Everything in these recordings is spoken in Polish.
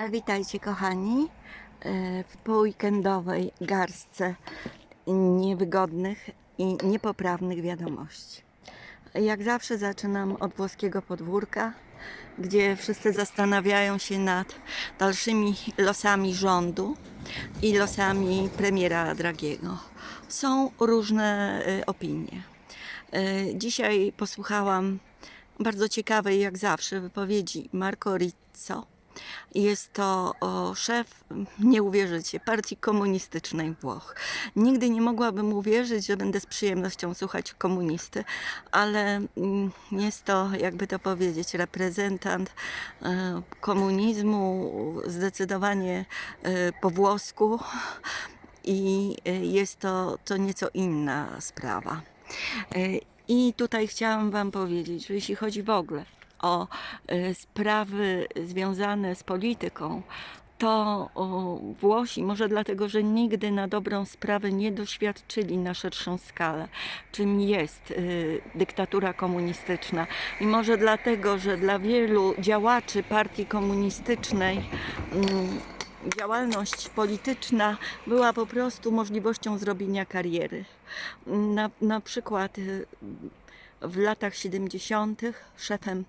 Witajcie kochani e, w poweekendowej garstce niewygodnych i niepoprawnych wiadomości. Jak zawsze zaczynam od włoskiego podwórka, gdzie wszyscy zastanawiają się nad dalszymi losami rządu i losami premiera Dragiego. Są różne e, opinie. E, Dzisiaj posłuchałam bardzo ciekawej, jak zawsze, wypowiedzi Marco Rizzo. Jest to o, szef, nie uwierzycie, partii komunistycznej Włoch. Nigdy nie mogłabym uwierzyć, że będę z przyjemnością słuchać komunisty, ale mm, jest to, jakby to powiedzieć, reprezentant e, komunizmu, zdecydowanie e, po włosku i e, jest to, to nieco inna sprawa. I tutaj chciałam Wam powiedzieć, że jeśli chodzi w ogóle o e, sprawy związane z polityką, to Włosi, może dlatego, że nigdy na dobrą sprawę nie doświadczyli na szerszą skalę, czym jest y, dyktatura komunistyczna. I może dlatego, że dla wielu działaczy partii komunistycznej mm, działalność polityczna była po prostu możliwością zrobienia kariery. Na, na przykład y, w latach 70. szefem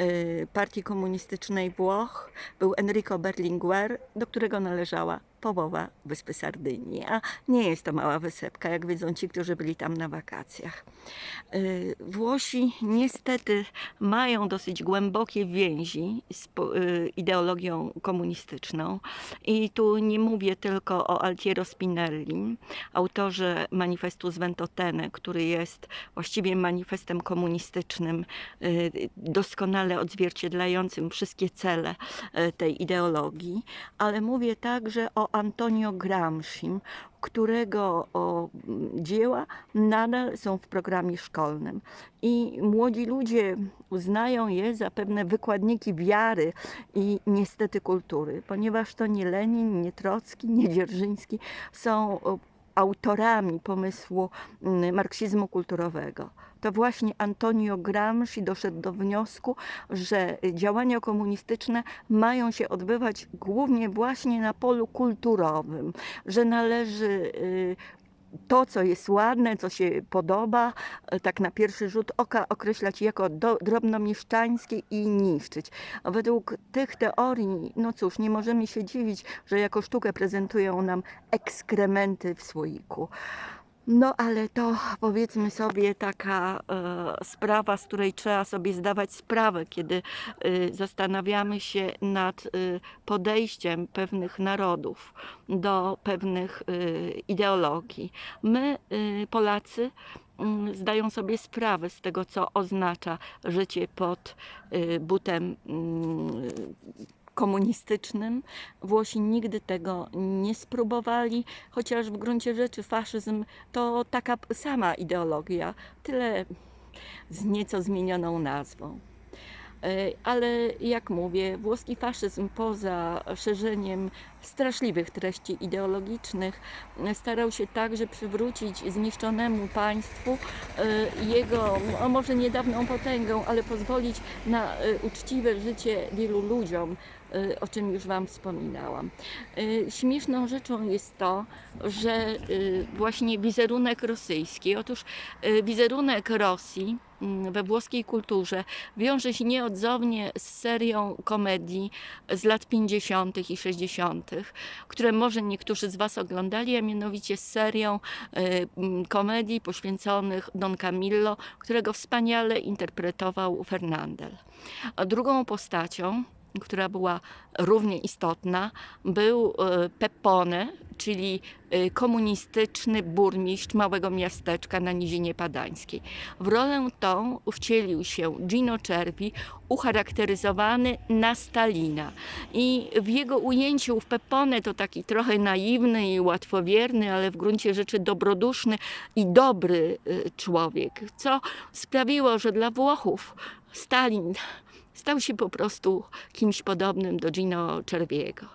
y, Partii Komunistycznej Włoch był Enrico Berlinguer, do którego należała połowa wyspy Sardynii. A nie jest to mała wysepka, jak wiedzą ci, którzy byli tam na wakacjach. Y, Włosi niestety mają dosyć głębokie więzi z y, ideologią komunistyczną. I tu nie mówię tylko o Altiero Spinelli, autorze manifestu z Ventotene, który jest właściwie manifestem komunistycznym, y, doskonale odzwierciedlającym wszystkie cele tej ideologii, ale mówię także o Antonio Gramsci, którego o, dzieła nadal są w programie szkolnym. I młodzi ludzie uznają je za pewne wykładniki wiary i niestety kultury, ponieważ to nie Lenin, nie Trocki, nie Dzierżyński są autorami pomysłu mm, marksizmu kulturowego. To właśnie Antonio Gramsci doszedł do wniosku, że działania komunistyczne mają się odbywać głównie właśnie na polu kulturowym, że należy y, to, co jest ładne, co się podoba, e, tak na pierwszy rzut oka określać jako drobnomieszczańskie i niszczyć. Według tych teorii, no cóż, nie możemy się dziwić, że jako sztukę prezentują nam ekskrementy w słoiku. No ale to powiedzmy sobie taka e, sprawa, z której trzeba sobie zdawać sprawę, kiedy e, zastanawiamy się nad e, podejściem pewnych narodów do pewnych e, ideologii. My, e, Polacy, mm, zdają sobie sprawę z tego, co oznacza życie pod butem mm, komunistycznym. Włosi nigdy tego nie spróbowali, chociaż w gruncie rzeczy faszyzm to taka sama ideologia, tyle z nieco zmienioną nazwą. E, Ale jak mówię, włoski faszyzm poza szerzeniem straszliwych treści ideologicznych e, starał się także przywrócić zniszczonemu państwu e, jego, może niedawną potęgą, ale pozwolić na uczciwe życie wielu ludziom, o czym już Wam wspominałam. E, Śmieszną rzeczą jest to, że e, właśnie wizerunek rosyjski, otóż wizerunek Rosji mm, we włoskiej kulturze wiąże się nieodzownie z serią komedii z lat 50. i 60., które może niektórzy z Was oglądali, a mianowicie z serią komedii poświęconych Don Camillo, którego wspaniale interpretował Fernandel. A drugą postacią, która była równie istotna, był e, Peppone, czyli e, komunistyczny burmistrz małego miasteczka na Nizinie Padańskiej. W rolę tą wcielił się Gino Cervi, ucharakteryzowany na Stalina. I w jego ujęciu w Peppone to taki trochę naiwny i łatwowierny, ale w gruncie rzeczy dobroduszny i dobry y, człowiek, co sprawiło, że dla Włochów Stalin stał się po prostu kimś podobnym do Gino Cerviego.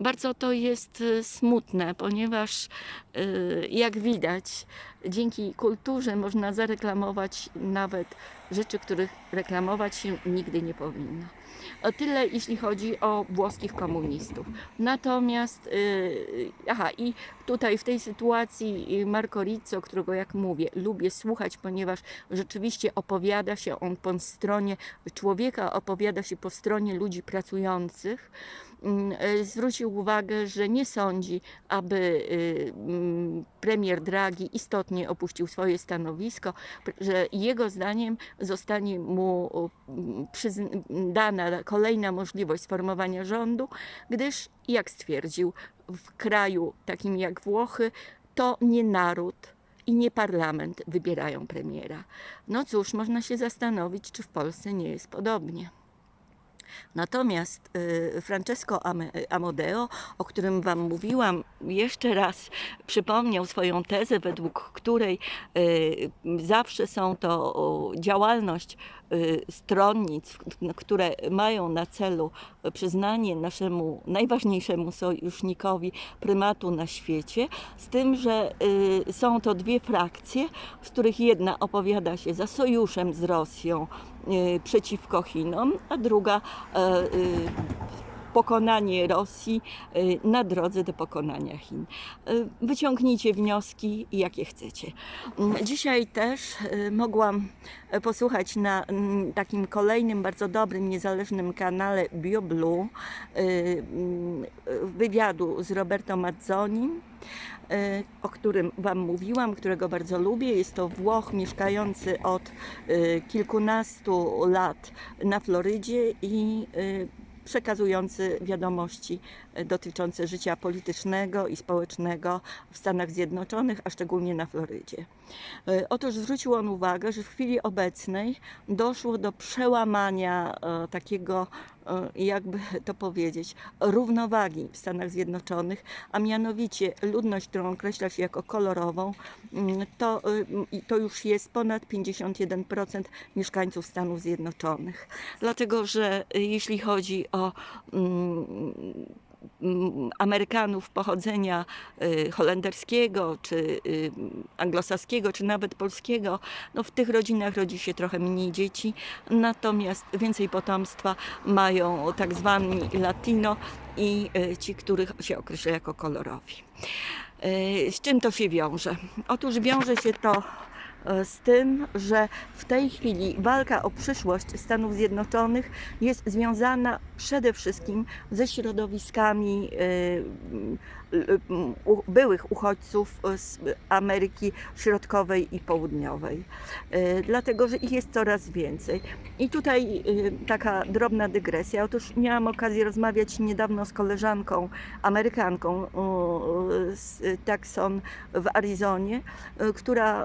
Bardzo to jest y, smutne, ponieważ y, jak widać, dzięki kulturze można zareklamować nawet rzeczy, których reklamować się nigdy nie powinno. O tyle, jeśli chodzi o włoskich komunistów. Natomiast, yy, aha, i tutaj w tej sytuacji y, Marco Rizzo, którego jak mówię, lubię słuchać, ponieważ rzeczywiście opowiada się on po stronie człowieka, opowiada się po stronie ludzi pracujących. Mm, y, Zwrócił uwagę, że nie sądzi, aby mm, premier Draghi istotnie opuścił swoje stanowisko, że jego zdaniem zostanie mu mm, dana kolejna możliwość sformowania rządu, gdyż, jak stwierdził, w kraju takim jak Włochy, to nie naród i nie parlament wybierają premiera. No cóż, można się zastanowić, czy w Polsce nie jest podobnie. Natomiast y, Francesco Ame- Amodeo, o którym Wam mówiłam, jeszcze raz przypomniał swoją tezę, według której y, zawsze są to działalność y, stronnic, k- które mają na celu przyznanie naszemu najważniejszemu sojusznikowi prymatu na świecie, z tym, że y, są to dwie frakcje, z których jedna opowiada się za sojuszem z Rosją y, przeciwko Chinom, a druga e, y, pokonanie Rosji y, na drodze do pokonania Chin. Y, Wyciągnijcie wnioski, jakie chcecie. Mm, Dzisiaj też y, mogłam posłuchać na mm, takim kolejnym bardzo dobrym, niezależnym kanale BioBlue mm, wywiadu z Roberto Mazzoni, y, o którym Wam mówiłam, którego bardzo lubię. Jest to Włoch mieszkający od kilkunastu lat na Florydzie i przekazujący wiadomości e, dotyczące życia politycznego i społecznego w Stanach Zjednoczonych, a szczególnie na Florydzie. E, Otóż zwrócił on uwagę, że w chwili obecnej doszło do przełamania e, takiego, jakby to powiedzieć, równowagi w Stanach Zjednoczonych, a mianowicie ludność, którą określa się jako kolorową, mm, to, y, to już jest ponad 51% mieszkańców Stanów Zjednoczonych. Dlatego, że y, jeśli chodzi o mm, Amerykanów pochodzenia y, holenderskiego, czy y, anglosaskiego, czy nawet polskiego, no w tych rodzinach rodzi się trochę mniej dzieci, natomiast więcej potomstwa mają tak zwani latino i y, ci, których się określa jako kolorowi. Z czym to się wiąże? Otóż wiąże się to z tym, że w tej chwili walka o przyszłość Stanów Zjednoczonych jest związana przede wszystkim ze środowiskami e, byłych uchodźców z Ameryki Środkowej i Południowej, dlatego że ich jest coraz więcej. I tutaj taka drobna dygresja. Otóż miałam okazję rozmawiać niedawno z koleżanką, Amerykanką z Tucson w Arizonie, która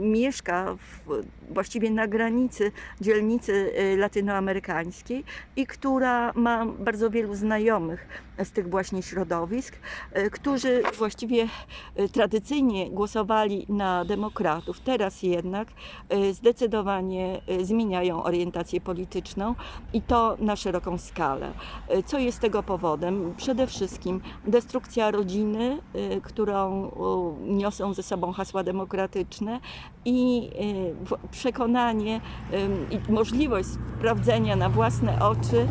mieszka w, właściwie na granicy dzielnicy latynoamerykańskiej i która ma bardzo wielu znajomych z tych właśnie środowisk, e, którzy właściwie e, tradycyjnie głosowali na demokratów. Teraz jednak e, zdecydowanie zmieniają orientację polityczną i to na szeroką skalę. Co jest tego powodem? Przede wszystkim destrukcja rodziny, którą niosą ze sobą hasła demokratyczne i przekonanie i możliwość sprawdzenia na własne oczy,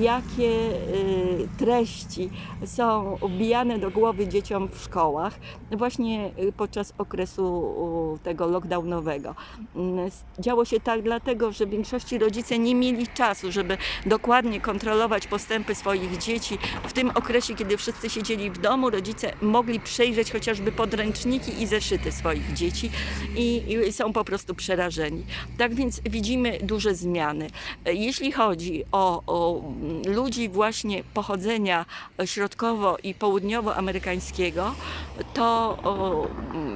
jakie e, treści są wbijane do głowy dzieciom w szkołach właśnie e, podczas okresu tego lockdownowego. Mm, Działo się tak dlatego, że w większości rodzice nie mieli czasu, żeby dokładnie kontrolować postępy swoich dzieci. W tym okresie, kiedy wszyscy siedzieli w domu, rodzice mogli przejrzeć chociażby podręczniki i zeszyty swoich dzieci i, i są po prostu przerażeni. Tak więc widzimy duże zmiany. E, Jeśli chodzi o, o mm, ludzi właśnie pochodzenia środkowo- i południowoamerykańskiego, to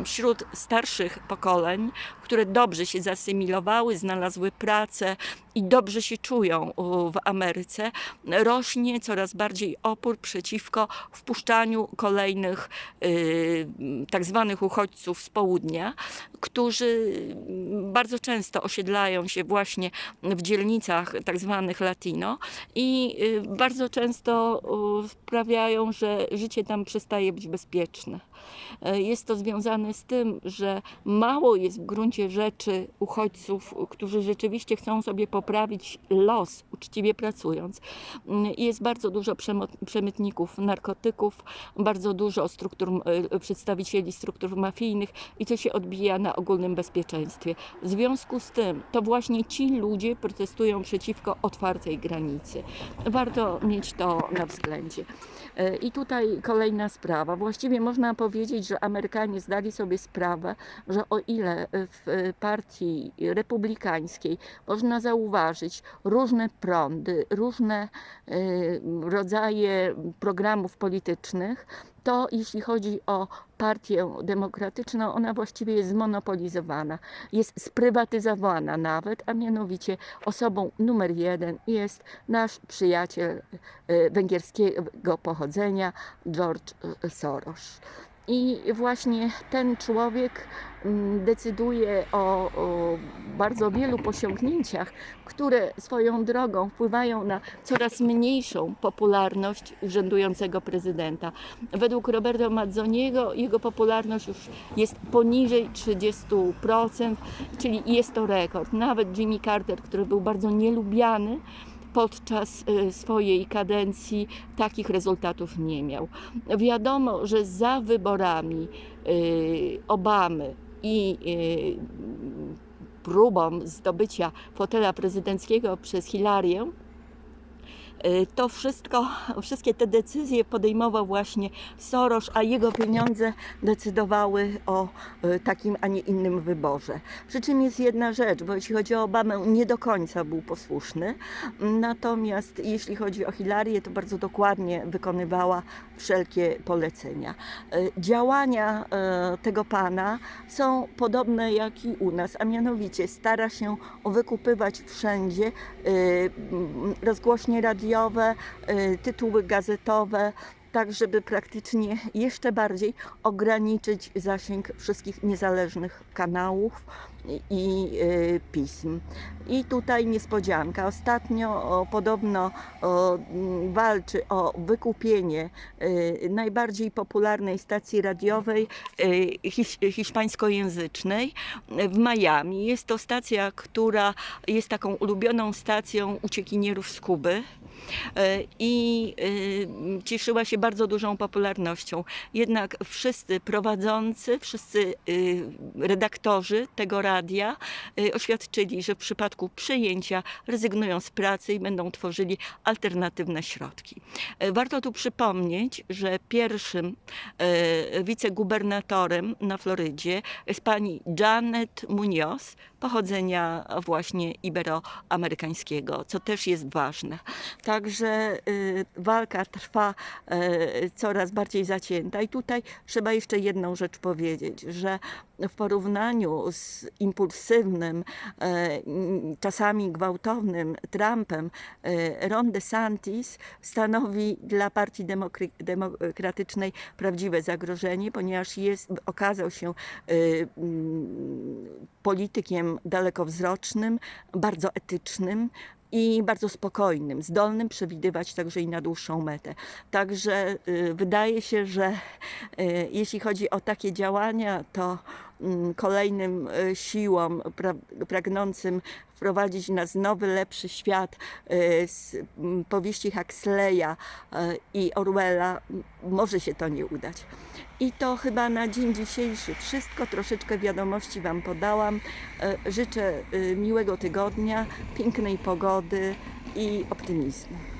wśród starszych pokoleń, które dobrze się zasymilowały, znalazły pracę i dobrze się czują w Ameryce, rośnie coraz bardziej opór przeciwko wpuszczaniu kolejnych y, tak zwanych uchodźców z południa, którzy bardzo często osiedlają się właśnie w dzielnicach tak zwanych latino i y, bardzo często y, sprawiają, że życie tam przestaje być bezpieczne. E, Jest to związane z tym, że mało jest w gruncie rzeczy uchodźców, którzy rzeczywiście chcą sobie poprawić los, uczciwie pracując. Mm, Jest bardzo dużo przemytników narkotyków, bardzo dużo struktur, e, przedstawicieli struktur mafijnych i to się odbija na ogólnym bezpieczeństwie. W związku z tym to właśnie ci ludzie protestują przeciwko otwartej granicy. Warto mieć to na względzie. E, I tutaj kolejna sprawa. Właściwie można powiedzieć, że Amerykanie zdali sobie sprawę, że o ile w partii republikańskiej można zauważyć różne prądy, różne e, rodzaje programów politycznych, to jeśli chodzi o partię demokratyczną, ona właściwie jest zmonopolizowana, jest sprywatyzowana nawet, a mianowicie osobą numer jeden jest nasz przyjaciel e, węgierskiego pochodzenia, George Soros. I właśnie ten człowiek mm, decyduje o, o bardzo wielu posiągnięciach, które swoją drogą wpływają na coraz mniejszą popularność urzędującego prezydenta. Według Roberto Mazzoniego jego popularność już jest poniżej 30%, czyli jest to rekord. Nawet Jimmy Carter, który był bardzo nielubiany, podczas y, swojej kadencji takich rezultatów nie miał. Wiadomo, że za wyborami y, Obamy i y, próbą zdobycia fotela prezydenckiego przez Hilarię, to wszystko, wszystkie te decyzje podejmował właśnie Soros, a jego pieniądze decydowały o y, takim, a nie innym wyborze. Przy czym jest jedna rzecz, bo jeśli chodzi o Obamę, nie do końca był posłuszny, natomiast jeśli chodzi o Hilarię, to bardzo dokładnie wykonywała wszelkie polecenia. Y, Działania y, tego pana są podobne jak i u nas, a mianowicie stara się wykupywać wszędzie y, rozgłośnie radiowe, y, tytuły gazetowe, tak żeby praktycznie jeszcze bardziej ograniczyć zasięg wszystkich niezależnych kanałów i, y, pism. I tutaj niespodzianka. Ostatnio podobno walczy o wykupienie y, najbardziej popularnej stacji radiowej hisz, hiszpańskojęzycznej w Miami. Jest to stacja, która jest taką ulubioną stacją uciekinierów z Kuby i y, cieszyła się bardzo dużą popularnością. Jednak wszyscy prowadzący, wszyscy y, redaktorzy tego radia y, oświadczyli, że w przypadku przyjęcia rezygnują z pracy i będą tworzyli alternatywne środki. E, Warto tu przypomnieć, że pierwszym e, wicegubernatorem na Florydzie jest pani Janet Munoz, pochodzenia właśnie iberoamerykańskiego, co też jest ważne. Także y, walka trwa y, coraz bardziej zacięta i tutaj trzeba jeszcze jedną rzecz powiedzieć, że w porównaniu z impulsywnym, m, czasami gwałtownym Trumpem, y, Ron DeSantis stanowi dla Partii Demokratycznej prawdziwe zagrożenie, ponieważ jest, okazał się mm, politykiem dalekowzrocznym, bardzo etycznym i bardzo spokojnym, zdolnym przewidywać także i na dłuższą metę. Także y, wydaje się, że y, jeśli chodzi o takie działania, to kolejnym y, siłom pra, pragnącym wprowadzić nas nowy, lepszy świat y, z mm, powieści Huxleya y, i Orwella może się to nie udać. I to chyba na dzień dzisiejszy wszystko. Troszeczkę wiadomości Wam podałam. E, Życzę miłego tygodnia, pięknej pogody i optymizmu.